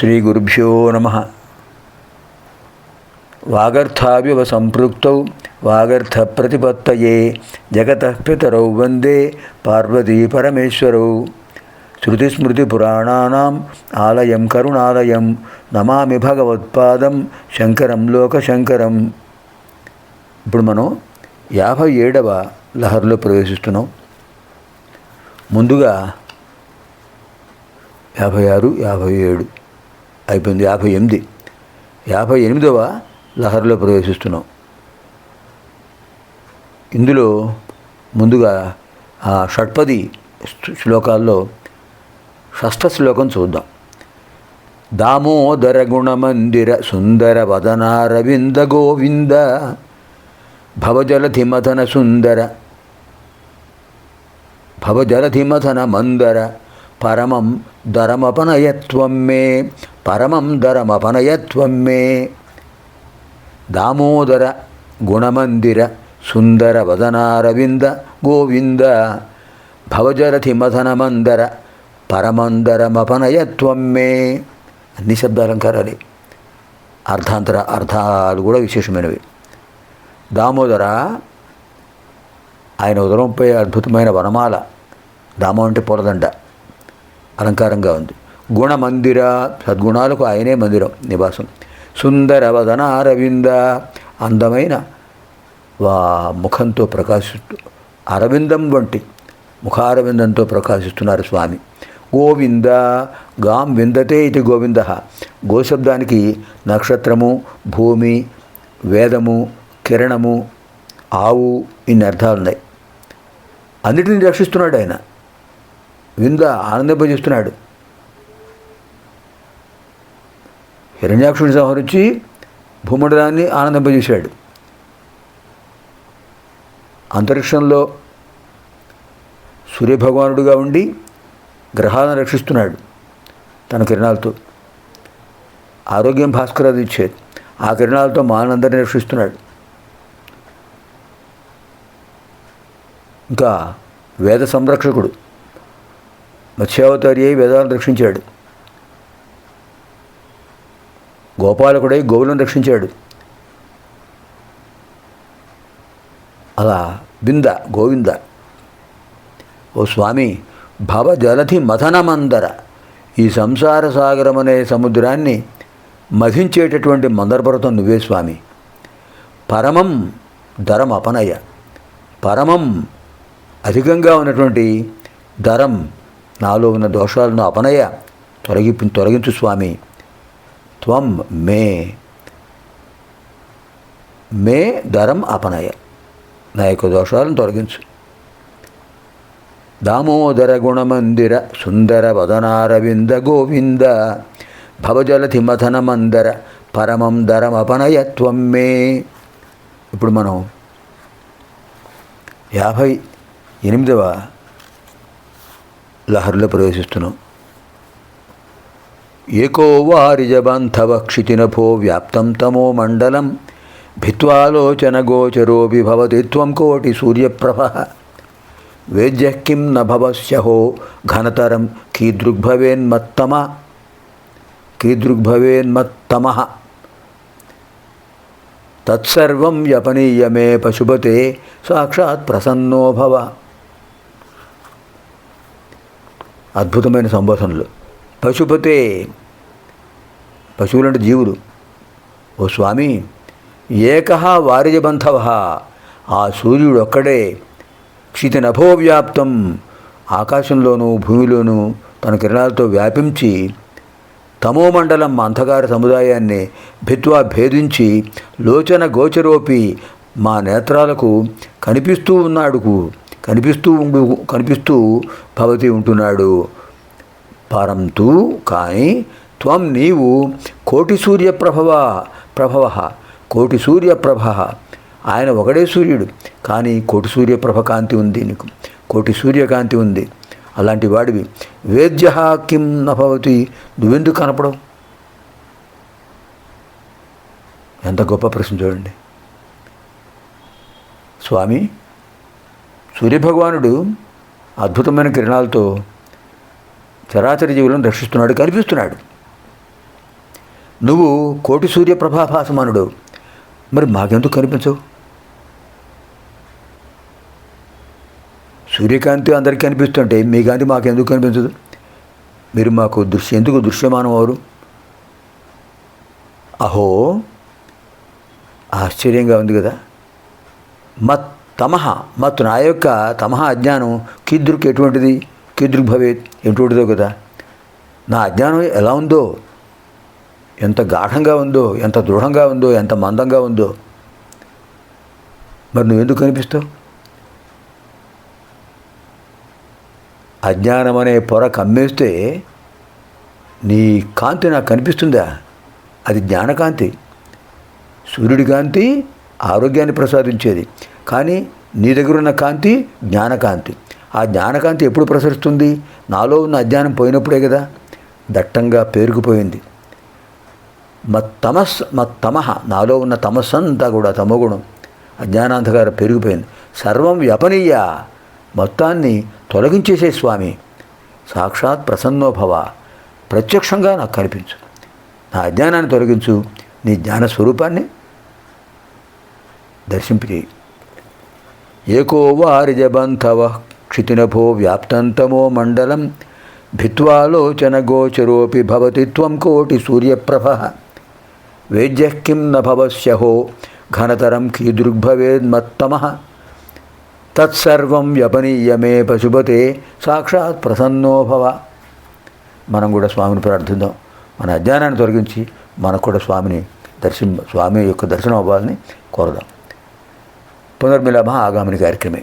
శ్రీ గురుభ్యో నమ వాగర్థావివ సంపృక్తౌ వాగర్థ ప్రతిపత్తయే జగత పితరౌ వందే పార్వతీ పరమేశ్వరౌ శృతిస్మృతిపురాణానాం ఆలయం కరుణాలయం నమామి భగవత్పాదం శంకరం లోకశంకరం ఇప్పుడు మనం యాభై ఏడవ లహర్లో ప్రవేశిస్తున్నాం. ముందుగా యాభై ఆరు యాభై ఏడు. అయిపోయింది యాభై ఎనిమిది. యాభై ఎనిమిదవ లహరిలో ప్రవేశిస్తున్నాం. ఇందులో ముందుగా ఆ షట్పది శ్లోకాల్లో షష్ఠ శ్లోకం చూద్దాం. దామోదర గుణమందిర సుందర వదనారవింద గోవింద భవజలధిమథన సుందర భవజలధిమథన మందర పరమం దరమపనయత్వం మే పరమం దరమపనయత్వం మే దామోదర గుణమందిర సుందర వదనారవింద గోవింద భవజరథి మథనమందర పరమందరమపనయత్వం మే అన్ని శబ్దాలంకారాలే. అర్థాంతర అర్థాలు కూడా విశేషమైనవి. దామోదర ఆయన ఉదరంపై అద్భుతమైన వనమాల. దామం అంటే పొలదండ. అలంకారంగా ఉంది. గుణమందిర సద్గుణాలకు ఆయనే మందిరం నివాసం. సుందర వదన అరవింద అందమైన వా ముఖంతో ప్రకాశిస్తూ అరవిందం వంటి ముఖారవిందంతో ప్రకాశిస్తున్నారు స్వామి. గోవింద గాం విందతే ఇది గోవింద. గోశబ్దానికి నక్షత్రము భూమి వేదము కిరణము ఆవు ఇన్ని అర్థాలు ఉన్నాయి అన్నిటిని రక్షిస్తున్నాడు ఆయన. వింద ఆనందింపజేస్తున్నాడు. హిరణ్యాక్షుడి సంహరించి భూమండలాన్ని ఆనందింపజేశాడు. అంతరిక్షంలో సూర్యభగవానుడుగా ఉండి గ్రహాలను రక్షిస్తున్నాడు తన కిరణాలతో. ఆరోగ్యం భాస్కరాది ఇచ్చేది ఆ కిరణాలతో మానందరిని రక్షిస్తున్నాడు. ఇంకా వేద సంరక్షకుడు మత్స్యావతారి అయి వేదాలను రక్షించాడు. గోపాలకుడై గోవులను రక్షించాడు. అలా బింద గోవింద. ఓ స్వామి భవ జలధి మథనమందర. ఈ సంసార సాగరం అనే సముద్రాన్ని మధించేటటువంటి మందరపర్వతం నువ్వే స్వామి. పరమం ధరం అపనయ. పరమం అధికంగా ఉన్నటువంటి ధరం నాలో ఉన్న దోషాలను అపనయ. తొలగి తొలగించు స్వామి. త్వం మే. మే ధరం అపనయ. నా యొక్క దోషాలను తొలగించు. దామోదర గుణమందిర సుందర వదనారవింద గోవింద భవజలధి మథన మందర పరమం ధరమపనయత్వం మే. ఇప్పుడు మనం యాభై ఎనిమిదవ లహరిలో ప్రవేశిస్తున్నాం. ఏకో వారిజబంధవ క్షితినభో వ్యాప్తం తమో మండలం. భిత్వాలోచన గోచరోపి భవతి త్వం కోటి సూర్యప్రభ. వేద్య కిం నభవస్యహో ఘనతరం కీదృగ్భవేన్మత్తమ. కీదృగ్భవేన్మత్తమ. తత్సర్వం వ్యపనీయ మే పశుపతే సాక్షాత్ ప్రసన్నో భవ. అద్భుతమైన సంబోధనలు పశుపతే పశువులంటే జీవులు. ఓ స్వామి ఏకహ వారిజబంధవ ఆ సూర్యుడు ఒక్కడే క్షితి నభోవ్యాప్తం ఆకాశంలోనూ భూమిలోనూ తన కిరణాలతో వ్యాపించి తమోమండలం అంధకార సముదాయాన్ని భిత్వా భేదించి లోచన గోచరోపి మా నేత్రాలకు కనిపిస్తూ ఉన్నాడుకు కనిపిస్తూ ఉండు కనిపిస్తూ భవతి ఉంటున్నాడు. పరంతు కానీ త్వం నీవు కోటి సూర్యప్రభవ ప్రభవ కోటి సూర్యప్రభ ఆయన ఒకడే సూర్యుడు కానీ కోటి సూర్యప్రభ కాంతి ఉంది నీకు కోటి సూర్యకాంతి ఉంది. అలాంటి వాడివి. వేద్య కిం నభవతి నువ్వెందుకు కనపడవు? ఎంత గొప్ప ప్రశ్న చూడండి. స్వామి సూర్యభగవానుడు అద్భుతమైన కిరణాలతో చరాచర జీవులను రక్షిస్తున్నాడు కనిపిస్తున్నాడు. నువ్వు కోటి సూర్య ప్రభాభాసమానుడు మరి మాకెందుకు కనిపించవు? సూర్యకాంతి అందరికీ కనిపిస్తుంటే మీ కాంతి మాకెందుకు కనిపించదు? మీరు మాకు దృశ్య ఎందుకు దృశ్యమానం అవరు అహో ఆశ్చర్యంగా ఉంది కదా. మత్ తమహ మత్ నా యొక్క తమహ అజ్ఞానం కీదృక్ ఎటువంటిది? కీదృక్ భవేత్ ఎటువంటిదో కదా. నా అజ్ఞానం ఎలా ఉందో ఎంత గాఢంగా ఉందో ఎంత దృఢంగా ఉందో ఎంత మందంగా ఉందో. మరి నువ్వెందుకు కనిపిస్తావు? అజ్ఞానం అనే పొర కమ్మేస్తే నీ కాంతి నాకు కనిపిస్తుందా? అది జ్ఞానకాంతి. సూర్యుడి కాంతి ఆరోగ్యాన్ని ప్రసాదించేది. కానీ నీ దగ్గర ఉన్న కాంతి జ్ఞానకాంతి. ఆ జ్ఞానకాంతి ఎప్పుడు ప్రసరిస్తుంది? నాలో ఉన్న అజ్ఞానం పోయినప్పుడే కదా. దట్టంగా పేరుకుపోయింది. మత్తమస్ మత్తమహ. నాలో ఉన్న తమస్సంతా కూడా కూడా తమోగుణం అజ్ఞానాంధకారం పెరిగిపోయింది. సర్వం వ్యపనీయ. మొత్తాన్ని తొలగించేసే స్వామి. సాక్షాత్ ప్రసన్నోభవ ప్రత్యక్షంగా నాకు కనిపించు. నా అజ్ఞానాన్ని తొలగించు. నీ జ్ఞాన స్వరూపాన్ని దర్శింపజేయి. ఏకో వారిజబంధవ క్షితినభో వ్యాప్తంతమో మండలం. భిత్వాలోచన గోచరోపి భవతి త్వం కోటి సూర్యప్రభ. వేద్యకిం నభవశ్యహో ఘనతరం కీదృగ్భవేద్మత్తమ. తత్సర్వం వ్యపనీయమే పశుపతే సాక్షాత్ ప్రసన్నోభవ మనం కూడా స్వామిని ప్రార్థిద్దాం. మన అజ్ఞానాన్ని తొలగించి మనకు కూడా స్వామిని దర్శింప స్వామి యొక్క దర్శనం అవ్వాలని కోరదాం. పునర్మిలమ ఆగామిని కార్యక్రమే.